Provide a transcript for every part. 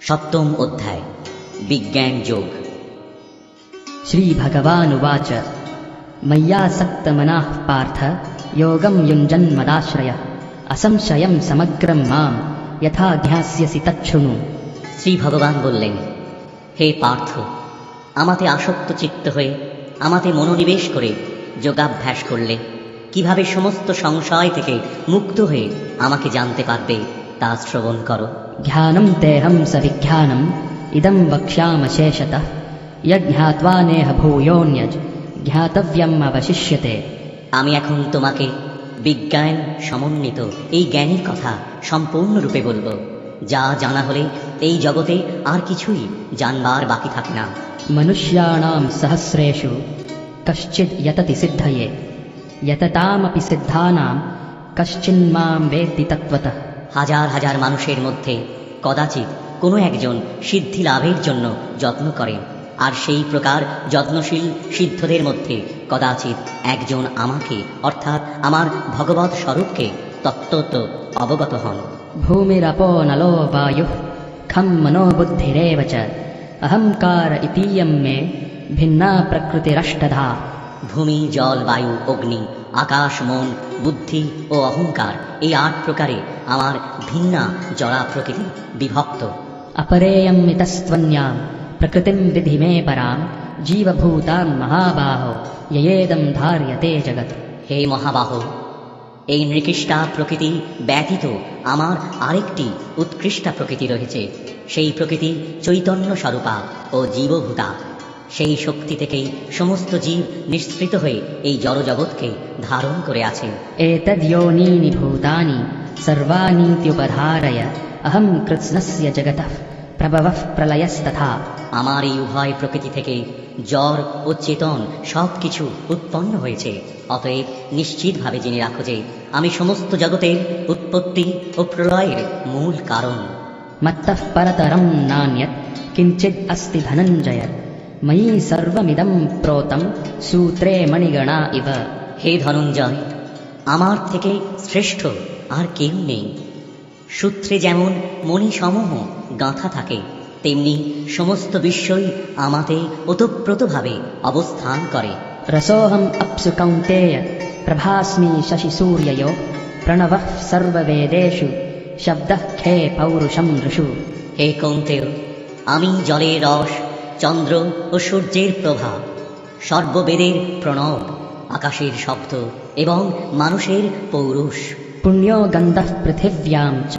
সপ্তম অধ্যায় বিজ্ঞান যোগ। শ্রী ভগবান উচ ময়্যাসক্তমনা পার্থ যোগম যুঞ্জন্মদাশ্রয় অসংশয় সমগ্রম মাম যথা জ্ঞাস্যসি তচ্ছুণু শ্রী ভগবান বললেন হে পার্থ আমাতে আসক্ত চিত্ত হয়ে আমাতে মনোনিবেশ করে যোগাভ্যাস করলে কীভাবে সমস্ত সংশয় থেকে মুক্ত হয়ে আমাকে জানতে পারবে তা শ্রবণ করো। ध्यानं तेऽहं सविज्ञानम् इदं वक्ष्यामशेषतः यज्ञात्वा नेह भूयोऽन्यज् ज्ञातव्यम् अवशिष्यते আমি এখন তোমাকে বিজ্ঞান সমন্বিত এই জ্ঞানের কথা সম্পূর্ণরূপে বলবো যা জানা হলে এই জগতে আর কিছুই জানবার বাকি থাকে না मनुष्याणां सहस्रेषु कश्चिद् यतति सिद्धये यततामपि सिद्धानां कश्चिन्मां वेत्ति तत्त्वतः হাজার হাজার মানুষের মধ্যে কদাচিৎ কোনো একজন সিদ্ধি লাভের জন্য যত্ন করেন আর সেই প্রকার যত্নশীল সিদ্ধদের মধ্যে কদাচিৎ একজন আমাকে অর্থাৎ আমার ভগবত স্বরূপকে তত্ত্বত অবগত হন। ভূমিরাপনলোপায়ু খম মনোবুদ্ধিরেব চ অহংকার ইতিয়ম মে ভিন্না প্রকৃতিরষ্টধা ভূমি জল বায়ু অগ্নি আকাশ মন বুদ্ধি ও অহংকার এই আট প্রকারে আমার ভিন্না জড়া প্রকৃতি বিভক্ত। অপরেয়ম মিতস্ত্বন্যাম প্রকৃতিম বিধি মে পরাম জীবভূতাম মহাবাহ ইয়েদম ধার্যতে জগৎ। হে মহাবাহ এই নৃকৃষ্টা প্রকৃতি ব্যতীত আমার আরেকটি উৎকৃষ্টা প্রকৃতি রয়েছে। সেই প্রকৃতি চৈতন্য স্বরূপা ও জীবভূতা। সেই শক্তি থেকেই সমস্ত জীব নিঃসৃত হয়ে এই জড়জগৎকে ধারণ করে আছে। এতদ্যোনীনি ভূতানি সর্বানীত্যুপধারয় অহম কৃষ্ণস্য জগত প্রভব প্রলয়স্তথা। আমার এই উভয় প্রকৃতি থেকে জ্বর ও চেতন সব কিছু উৎপন্ন হয়েছে। অতএব নিশ্চিতভাবে জেনে রাখো যে আমি সমস্ত জগতের উৎপত্তি ও প্রলয়ের মূল কারণ। মত্ত পরতরম নান্যত কিঞ্চিৎ অস্তি ধনঞ্জয় ময়ি সর্বমিদম প্রোতম সূত্রে মণিগণা ইব হে ধনঞ্জয় আমার থেকে শ্রেষ্ঠ আর কেউ নেই। সূত্রে যেমন মণিসমূহ গাঁথা থাকে তেমনি সমস্ত বিশ্বই আমাতে ওতপ্রোতভাবে অবস্থান করে। রসোহম অপসু কৌন্তেয় প্রভাস্মি শশি সূর্যয় প্রণব সর্ববেদেশু শব্দ খে পৌরুষম ঋষু। হে কৌন্তেয় আমি জলে রস চন্দ্র ও সূর্যের প্রভাব সর্ববেদের প্রণব আকাশের শব্দ এবং মানুষের পৌরুষ। পুণ্য গন্ধ পৃথিব্যাম চ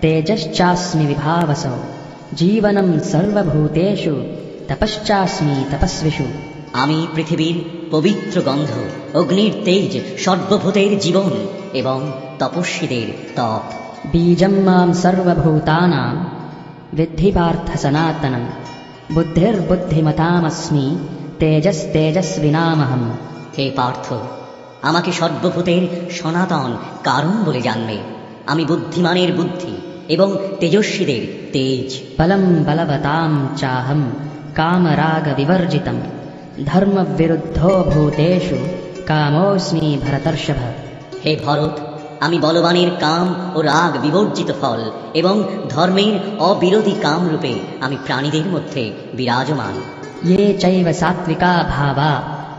তেজশ্চাস্মি বিভাবস জীবনম সর্বভূতেষু তপশ্চাস্মি তপস্বিষু। আমি পৃথিবীর পবিত্র গন্ধ অগ্নির তেজ সর্বভূতের জীবন এবং তপস্বীদের তপ। বীজম মাম সর্বভূতানাম বৃদ্ধি পার্থ সনাতনম। বুদ্ধির্বুদ্ধিমতামস্মি তেজস্তেজস্বিনামহম হে পার্থ আমাকে সর্বভূতের সনাতন কারণ বলে জানবে। আমি বুদ্ধিমানের বুদ্ধি এবং তেজস্বীদের তেজ। বলম বলবতাম চাহম কামরাগ বিবর্জিত ধর্মবিরুদ্ধ ভূতেশু কামোস্মি ভরতর্ষভ। হে ভরত আমি বলবানের কাম ও রাগ বিবর্জিত ফল এবং ধর্মের অবিরোধী কাম রূপে আমি প্রাণীদের মধ্যে বিরাজমান। ইয়ে চৈব সাত্বিকা ভাবা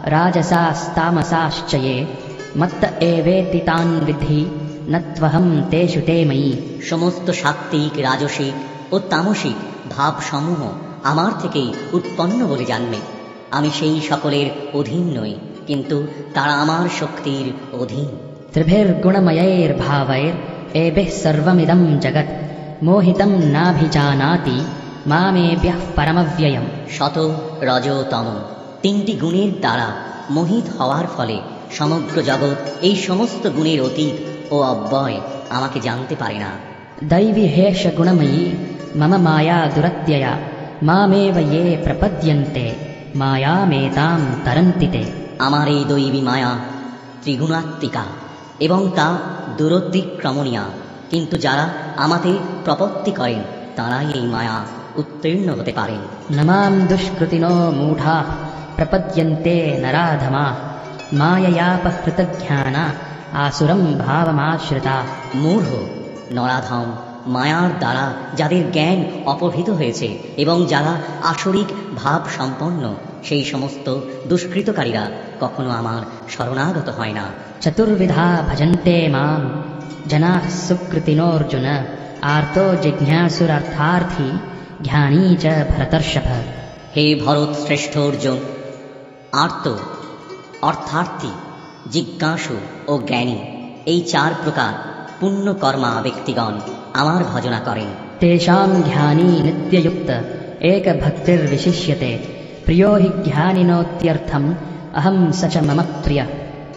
রাজসাস্তামসাশ্চয়ে মত্ত এবেতি তান বিদ্ধি নত্বহম তেষু তে ময়ী। সমস্ত সাত্ত্বিক রাজসিক ও তামসিক ভাবসমূহ আমার থেকেই উৎপন্ন বলে জানবে। আমি সেই সকলের অধীন নই কিন্তু তারা আমার শক্তির অধীন। त्रिभिर्गुणमयैर्भावैर् सर्वमिदं जगत् मोहितं नाभिजानाति मामेभ्यः परमव्ययम् শত রজ তম তিনটি গুণের দ্বারা মোহিত হওয়ার ফলে সমগ্র জগৎ এই সমস্ত গুণের অতীত ও অব্যয় আমাকে জানতে পারে না दैवि हेष गुणमयी मम माया दुरत्यया मामेव ये प्रपद्यन्ते मायामेतां तरन्ति ते আমার এই দৈবী মায়া ত্রিগুণাত্মিকা এবং তা एवं ता दुरोद्दिक्रमणीया किन्तु जाना अमति प्रपोत्तिकरेन् तानायै माया उत्तीर्णवतिकारीन् न मां दुष्कृतिनो मूढाः प्रपद्यन्ते नराधमा माययापहृतज्ञाना आसुरं আসুরম ভাবমাশ্রিতা। মূঢ় নরাধম মায়ার দ্বারা যাদের জ্ঞান অপহৃত হয়েছে এবং যারা আসরিক ভাব সম্পন্ন সেই সমস্ত দুষ্কৃতকারীরা কখনো আমার শরণাগত হয় না। চতুর্বিধা ভজন্তে মাম জনা সুকৃতিনোর্জুন আর্ত জিজ্ঞাসুরার্থার্থী ধ্যানী চ ভরতর্ষভ। হে ভরত শ্রেষ্ঠ অর্জুন আর্ত অর্থার্থী জিজ্ঞাসু ও জ্ঞানী এই চার প্রকার পুণ্যকর্মা ব্যক্তিগণ। আমার ভজনা করে। তেষাম ধ্যানী নিত্যযুক্ত এক ভক্তির বিশিষ্যতে প্রিয় হি ধ্যানিনোত্যর্থম অহম সচ মম প্রিয়।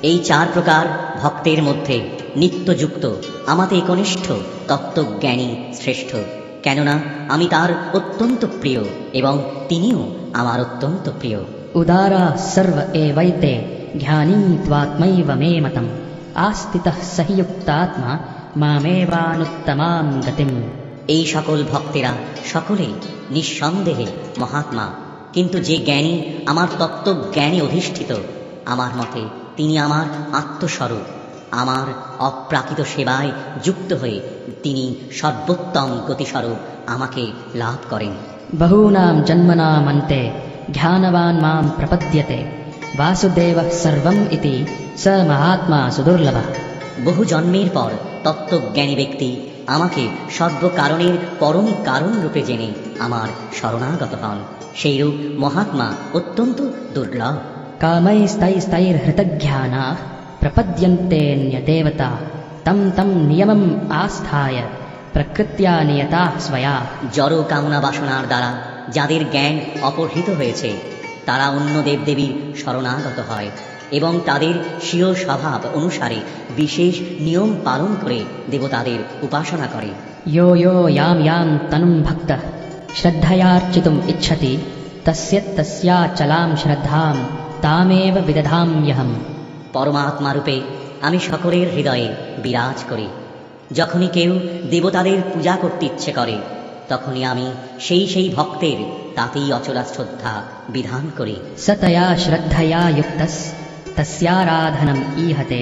এই চার প্রকার ভক্তের মধ্যে নিত্যযুক্ত আমাতে কনিষ্ঠ তত্ত্বজ্ঞানী শ্রেষ্ঠ। কেননা আমি তার অত্যন্ত প্রিয় এবং তিনিও আমার অত্যন্ত প্রিয়। উদারা সর্ব এবাইতে জ্ঞানী ত্বাত্মৈব মে মতম। আস্থিত সহিযুক্তাত্মা মামেবানুত্তমাম গতিম এই সকল ভক্তেরা সকলেই নিঃসন্দেহে মহাত্মা। কিন্তু যে জ্ঞানী আমার তত্ত্ব জ্ঞানী অধিষ্ঠিত আমার মতে তিনি আমার আত্মস্বরূপ। আমার অপ্রাকৃত সেবায় যুক্ত হয়ে তিনি সর্বোত্তম গতিস্বরূপ আমাকে লাভ করেন। বহুনাম জন্মনামন্তে ধ্যানবান মাম প্রপদ্যতে বাসুদেব সর্বম ইতি স মহাত্মা সুদুর্লভ বহু জন্মের পর তত্ত্বজ্ঞানী ব্যক্তি আমাকে সর্বকারণের পরম কারণ রূপে জেনে আমার শরণাগত হন। সেই রূপ মহাত্মা অত্যন্ত দুর্লভ। কামাই স্থায়ী স্থায়ী হৃতজ্ঞানা প্রপদ্যন্তে ন্যদেবতা তম তম নিয়মম আস্থায় প্রকৃত্যা নিয়তা স্বয়া। জড় কামনা বাসনার দ্বারা যাদের জ্ঞান অপহৃত হয়েছে তারা অন্য দেবদেবীর শরণাগত হয়। এবং তাদের স্বীয় স্বভাব অনুসারে বিশেষ নিয়ম পালন করে দেবতাদের উপাসনা করে। ইয়ো ইয়ো ইয়াম ইয়াম তনুম ভক্ত শ্রদ্ধায়ার্চিত ইচ্ছতি তস্যা শ্রদ্ধাম তামেব বিদধাম্যহম পরমাত্মা রূপে আমি সকলের হৃদয়ে বিরাজ করি। যখনই কেউ দেবতাদের পূজা করতে ইচ্ছে করে তখনই আমি সেই সেই ভক্তের তাতেই অচলা শ্রদ্ধা বিধান করি। সতয়া শ্রদ্ধয়া युक्तस्तस्याराधनम् ईहते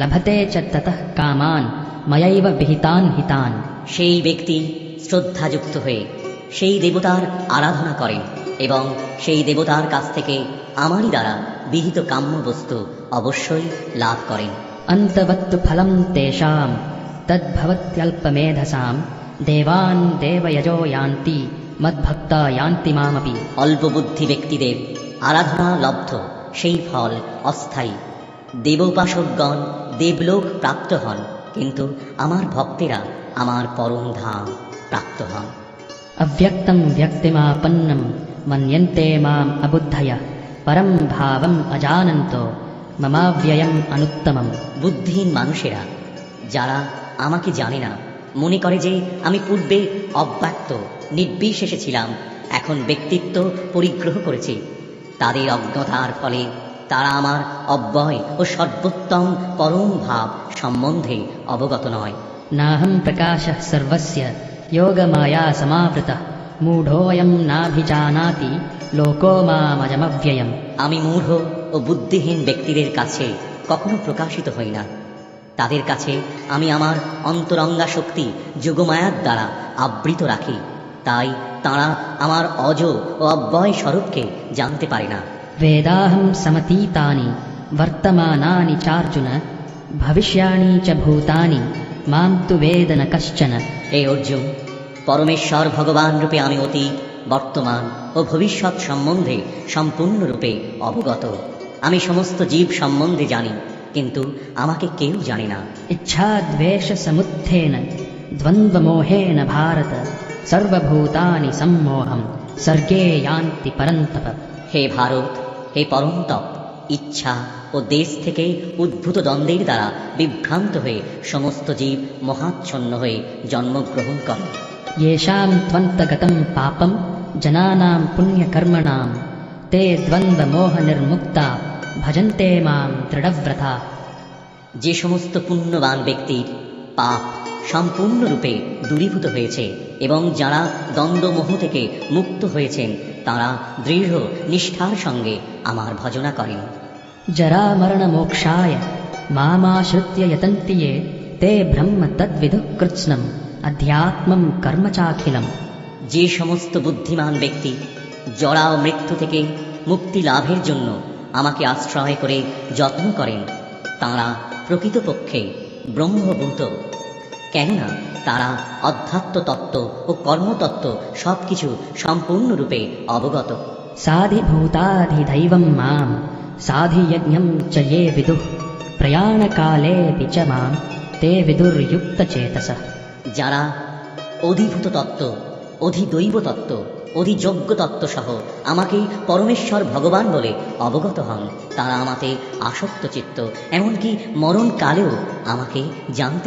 लभते च ततः कामान् मयैव विहितान् हितान् সেই ব্যক্তি শ্রদ্ধাযুক্ত হয়ে সেই দেবতার আরাধনা করেন এবং সেই দেবতার কাছ থেকে আমারই দ্বারা বিহিত কাম্য বস্তু অবশ্যই লাভ করেন अन्तवत्तु फलं तेषां तद्भवत्यल्पमेधसां देवान् देवयजो यान्ति मद्भक्ता यान्ति मामपि অল্প বুদ্ধি ব্যক্তিদের আরাধনা লব্ধ সেই ফল অস্থায়ী। দেবোপাসকগণ দেবলোক প্রাপ্ত হন কিন্তু আমার ভক্তেরা আমার পরম ধাম প্রাপ্ত হন। অব্যক্তম ব্যক্তিমাপন্নম মন্যন্তে মাম অবুদ্ধয় পরম ভাবম অজানন্ত মমাব্যয়ম অনুত্তমম। বুদ্ধিহীন মানুষেরা যারা আমাকে জানে না মনে করে যে আমি পূর্বে অব্যক্ত নির্বিশেষে ছিলাম এখন ব্যক্তিত্ব পরিগ্রহ করেছি। তাদের অজ্ঞতার ফলে তারা আমার অব্যয় ও সর্বোত্তম পরম ভাব সম্বন্ধে অবগত নয়। নাহম প্রকাশ সর্বস্য যোগমায়া সমাবৃত মূঢ়োয়ম নাভিজানাতি লোকো মামজমব্যয়ম। আমি মূঢ় ও বুদ্ধিহীন ব্যক্তিদের কাছে কখনো প্রকাশিত হই না। তাদের কাছে আমি আমার অন্তরঙ্গা শক্তি যোগমায়ার দ্বারা আবৃত রাখি। তাই তারা আমার অজ ও অব্যয় স্বরূপকে জানতে পারে না। বেদাহম সমতীতানি বর্তমানানি চার্জুন ভবিষ্যাণি চ ভূতানি মাম তু বেদ ন কশ্চন। হে অর্জুন পরমেশ্বর ভগবান রূপে আমি অতি বর্তমান ও ভবিষ্যৎ সম্বন্ধে সম্পূর্ণরূপে অবগত। আমি সমস্ত জীব সম্বন্ধে জানি কিন্তু আমাকে কেউ জানে না। ইচ্ছা দ্বেষ সমুত্থেন দ্বন্দ্ব মোহেন ভারত। सर्वभूतानि सम्मोहं सर्गे यान्ति परन्तप হে ভারত হে পরমতপ ইচ্ছা ও দেশ থেকে উদ্ভূত দ্বন্দ্বের দ্বারা বিভ্রান্ত হয়ে সমস্ত জীব মহাচ্ছন্ন হয়ে জন্মগ্রহণ করে येषां त्वन्तगतं पापं जनानां पुण्यकर्मणां ते द्वन्द्वमोहनिर्मुक्ता भजन्ते मां दृढव्रता যে সমস্ত পুণ্যবান ব্যক্তির পাপ সম্পূর্ণরূপে দূরীভূত হয়েছে এবং যারা দ্বন্দ্বমোহ থেকে মুক্ত হয়েছেন, তারা দৃঢ়, নিষ্ঠার সঙ্গে আমার ভজনা করেন। যারা মরণ মোক্ষায় মামাশ্রিত্য যতন্তি তে ব্রহ্ম তদ্বিদু কৃৎস্নম অধ্যাত্মম কর্মচাখিলম। যে সমস্ত বুদ্ধিমান ব্যক্তি জড়া ও মৃত্যু থেকে মুক্তি লাভের জন্য আমাকে আশ্রয় করে যত্ন করেন, তাঁরা প্রকৃতপক্ষে ব্রহ্মভূত কেননা তারা অধ্যাত্ম তত্ত্ব ও কর্মতত্ত্ব সবকিছু সম্পূর্ণরূপে অবগত। সাধি ভূতাধি দৈবম মাম সাধি যজ্ঞম চ বিদু বিদুঃ প্রয়াণকালেপি মাম তে বিদুর্যুক্ত চেতস। যারা অধিভূত তত্ত্ব অধিদৈব তত্ত্ব অধিযোগ্য তত্ত্ব সহ আমাকে পরমেশ্বর ভগবান বলে অবগত হন তারা আমাকে আসক্ত চিত্ত এমনকি মরণকালেও আমাকে জানতে